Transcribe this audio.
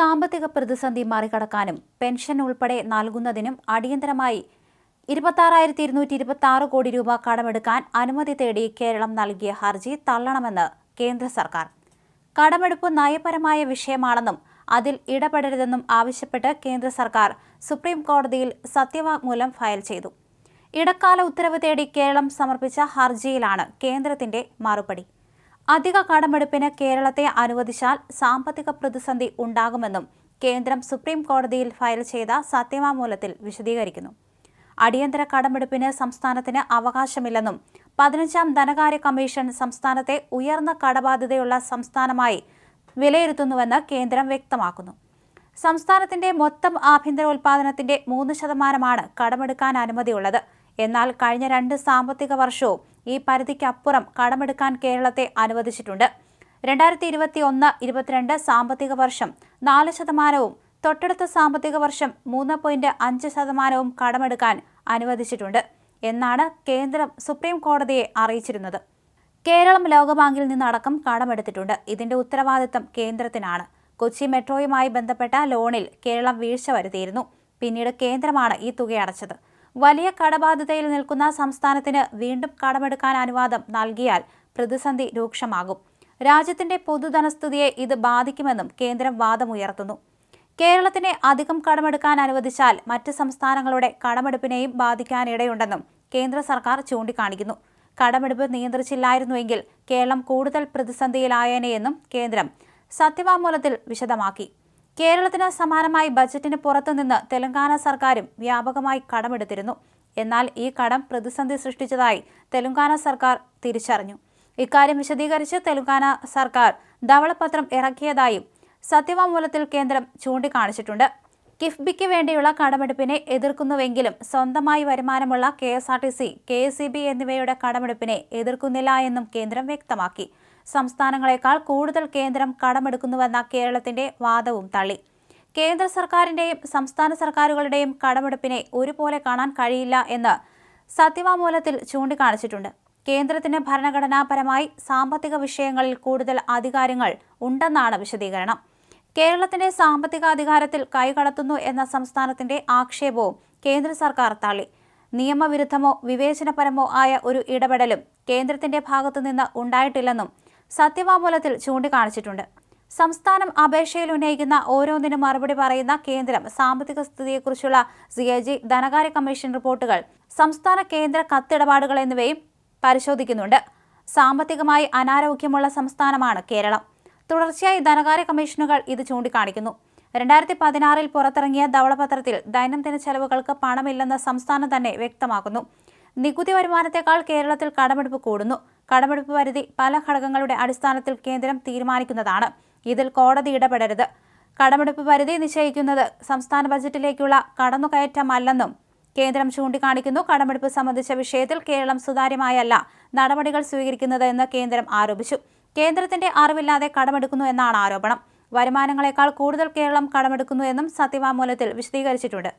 സാമ്പത്തിക പ്രതിസന്ധി മറികടക്കാനും പെൻഷൻ ഉൾപ്പെടെ നൽകുന്നതിനും അടിയന്തരമായി ഇരുപത്താറായിരത്തി ഇരുന്നൂറ്റി ഇരുപത്തി ആറ് കോടി രൂപ കടമെടുക്കാൻ അനുമതി തേടി കേരളം നൽകിയ ഹർജി തള്ളണമെന്ന് കേന്ദ്ര സർക്കാർ. കടമെടുപ്പ് നയപരമായ വിഷയമാണെന്നും അതിൽ ഇടപെടരുതെന്നും ആവശ്യപ്പെട്ട് കേന്ദ്ര സർക്കാർ സുപ്രീം കോടതിയിൽ സത്യവാങ്മൂലം ഫയൽ ചെയ്തു. ഇടക്കാല ഉത്തരവ് തേടി കേരളം സമർപ്പിച്ച ഹർജിയിലാണ് കേന്ദ്രത്തിന്റെ മറുപടി. അധിക കടമെടുപ്പിന് കേരളത്തെ അനുവദിച്ചാൽ സാമ്പത്തിക പ്രതിസന്ധി ഉണ്ടാകുമെന്നും കേന്ദ്രം സുപ്രീം കോടതിയിൽ ഫയൽ ചെയ്ത സത്യവാങ്മൂലത്തിൽ വിശദീകരിക്കുന്നു. അടിയന്തര കടമെടുപ്പിന് സംസ്ഥാനത്തിന് അവകാശമില്ലെന്നും പതിനഞ്ചാം ധനകാര്യ കമ്മീഷൻ സംസ്ഥാനത്തെ ഉയർന്ന കടബാധ്യതയുള്ള സംസ്ഥാനമായി വിലയിരുത്തുന്നുവെന്ന് കേന്ദ്രം വ്യക്തമാക്കുന്നു. സംസ്ഥാനത്തിന്റെ മൊത്തം ആഭ്യന്തര ഉൽപാദനത്തിന്റെ മൂന്ന് ശതമാനമാണ് കടമെടുക്കാൻ അനുമതിയുള്ളത്. എന്നാൽ കഴിഞ്ഞ രണ്ട് സാമ്പത്തിക വർഷവും ഈ പരിധിക്കപ്പുറം കടമെടുക്കാൻ കേരളത്തെ അനുവദിച്ചിട്ടുണ്ട്. രണ്ടായിരത്തി ഇരുപത്തി ഒന്ന് ഇരുപത്തിരണ്ട് സാമ്പത്തിക വർഷം നാല് ശതമാനവും തൊട്ടടുത്ത സാമ്പത്തിക വർഷം മൂന്ന് പോയിന്റ് അഞ്ച് ശതമാനവും കടമെടുക്കാൻ അനുവദിച്ചിട്ടുണ്ട് എന്നാണ് കേന്ദ്രം സുപ്രീം കോടതിയെ അറിയിച്ചിരുന്നത്. കേരളം ലോകബാങ്കിൽ നിന്നടക്കം കടമെടുത്തിട്ടുണ്ട്. ഇതിന്റെ ഉത്തരവാദിത്തം കേന്ദ്രത്തിനാണ്. കൊച്ചി മെട്രോയുമായി ബന്ധപ്പെട്ട ലോണിൽ കേരളം വീഴ്ച വരുത്തിയിരുന്നു. പിന്നീട് കേന്ദ്രമാണ് ഈ തുക അടച്ചത്. വലിയ കടബാധ്യതയിൽ നിൽക്കുന്ന സംസ്ഥാനത്തിന് വീണ്ടും കടമെടുക്കാൻ അനുവാദം നൽകിയാൽ പ്രതിസന്ധി രൂക്ഷമാകും. രാജ്യത്തിന്റെ പൊതുധനസ്ഥിതിയെ ഇത് ബാധിക്കുമെന്നും കേന്ദ്രം വാദമുയർത്തുന്നു. കേരളത്തിനെ അധികം കടമെടുക്കാൻ അനുവദിച്ചാൽ മറ്റ് സംസ്ഥാനങ്ങളുടെ കടമെടുപ്പിനെയും ബാധിക്കാനിടയുണ്ടെന്നും കേന്ദ്ര സർക്കാർ ചൂണ്ടിക്കാണിക്കുന്നു. കടമെടുപ്പ് നിയന്ത്രിച്ചില്ലായിരുന്നുവെങ്കിൽ കേരളം കൂടുതൽ പ്രതിസന്ധിയിലായേനെയെന്നും കേന്ദ്രം സത്യവാങ്മൂലത്തിൽ വിശദമാക്കി. കേരളത്തിന് സമാനമായി ബജറ്റിന് പുറത്തുനിന്ന് തെലങ്കാന സർക്കാരും വ്യാപകമായി കടമെടുത്തിരുന്നു. എന്നാൽ ഈ കടം പ്രതിസന്ധി സൃഷ്ടിച്ചതായി തെലങ്കാന സർക്കാർ തിരിച്ചറിഞ്ഞു. ഇക്കാര്യം വിശദീകരിച്ച് തെലങ്കാന സർക്കാർ ധവളപത്രം ഇറക്കിയതായും സത്യവാങ്മൂലത്തിൽ കേന്ദ്രം ചൂണ്ടിക്കാണിച്ചിട്ടുണ്ട്. കിഫ്ബിക്ക് വേണ്ടിയുള്ള കടമെടുപ്പിനെ എതിർക്കുന്നുവെങ്കിലും സ്വന്തമായി വരുമാനമുള്ള K S R T C K S E B എന്നിവയുടെ കടമെടുപ്പിനെ എതിർക്കുന്നില്ല എന്നും കേന്ദ്രം വ്യക്തമാക്കി. സംസ്ഥാനങ്ങളെക്കാൾ കൂടുതൽ കേന്ദ്രം കടമെടുക്കുന്നുവെന്ന കേരളത്തിന്റെ വാദവും തള്ളി. കേന്ദ്ര സർക്കാരിന്റെയും സംസ്ഥാന സർക്കാരുകളുടെയും കടമെടുപ്പിനെ ഒരുപോലെ കാണാൻ കഴിയില്ല എന്ന് സത്യവാമൂലത്തിൽ ചൂണ്ടിക്കാണിച്ചിട്ടുണ്ട്. കേന്ദ്രത്തിന് ഭരണഘടനാപരമായി സാമ്പത്തിക വിഷയങ്ങളിൽ കൂടുതൽ അധികാരങ്ങൾ ഉണ്ടെന്നാണ് വിശദീകരണം. കേരളത്തിന്റെ സാമ്പത്തിക അധികാരത്തിൽ കൈകടത്തുന്നു എന്ന സംസ്ഥാനത്തിന്റെ ആക്ഷേപവും കേന്ദ്ര സർക്കാർ തള്ളി. നിയമവിരുദ്ധമോ വിവേചനപരമോ ആയ ഒരു ഇടപെടലും കേന്ദ്രത്തിന്റെ ഭാഗത്തുനിന്ന് ഉണ്ടായിട്ടില്ലെന്നും സത്യവാങ്മൂലത്തിൽ ചൂണ്ടിക്കാണിച്ചിട്ടുണ്ട്. സംസ്ഥാനം അപേക്ഷയിൽ ഉന്നയിക്കുന്ന ഓരോന്നിനും മറുപടി പറയുന്ന കേന്ദ്രം സാമ്പത്തിക സ്ഥിതിയെക്കുറിച്ചുള്ള സി എ ജി ധനകാര്യ കമ്മീഷൻ റിപ്പോർട്ടുകൾ സംസ്ഥാന കേന്ദ്ര കത്തിടപാടുകൾ എന്നിവയും പരിശോധിക്കുന്നുണ്ട്. സാമ്പത്തികമായി അനാരോഗ്യമുള്ള സംസ്ഥാനമാണ് കേരളം. തുടർച്ചയായി ധനകാര്യ കമ്മീഷനുകൾ ഇത് ചൂണ്ടിക്കാണിക്കുന്നു. രണ്ടായിരത്തി പതിനാറിൽ പുറത്തിറങ്ങിയ ധവളപത്രത്തിൽ ദൈനംദിന ചെലവുകൾക്ക് പണമില്ലെന്ന് സംസ്ഥാനം തന്നെ വ്യക്തമാക്കുന്നു. നികുതി വരുമാനത്തെക്കാൾ കേരളത്തിൽ കടമെടുപ്പ് കൂടുന്നു. കടമെടുപ്പ് പരിധി പല ഘടകങ്ങളുടെ അടിസ്ഥാനത്തിൽ കേന്ദ്രം തീരുമാനിക്കുന്നതാണ്. ഇതിൽ കോടതി ഇടപെടരുത്. കടമെടുപ്പ് പരിധി നിശ്ചയിക്കുന്നത് സംസ്ഥാന ബജറ്റിലേക്കുള്ള കടന്നുകയറ്റമല്ലെന്നും കേന്ദ്രം ചൂണ്ടിക്കാണിക്കുന്നു. കടമെടുപ്പ് സംബന്ധിച്ച വിഷയത്തിൽ കേരളം സുതാര്യമായല്ല നടപടികൾ സ്വീകരിക്കുന്നത് എന്ന് കേന്ദ്രം ആരോപിച്ചു. കേന്ദ്രത്തിന്റെ അറിവില്ലാതെ കടമെടുക്കുന്നു എന്നാണ് ആരോപണം. വരുമാനങ്ങളെക്കാൾ കൂടുതൽ കേരളം കടമെടുക്കുന്നു എന്നും സത്യവാങ്മൂലത്തിൽ വിശദീകരിച്ചിട്ടുണ്ട്.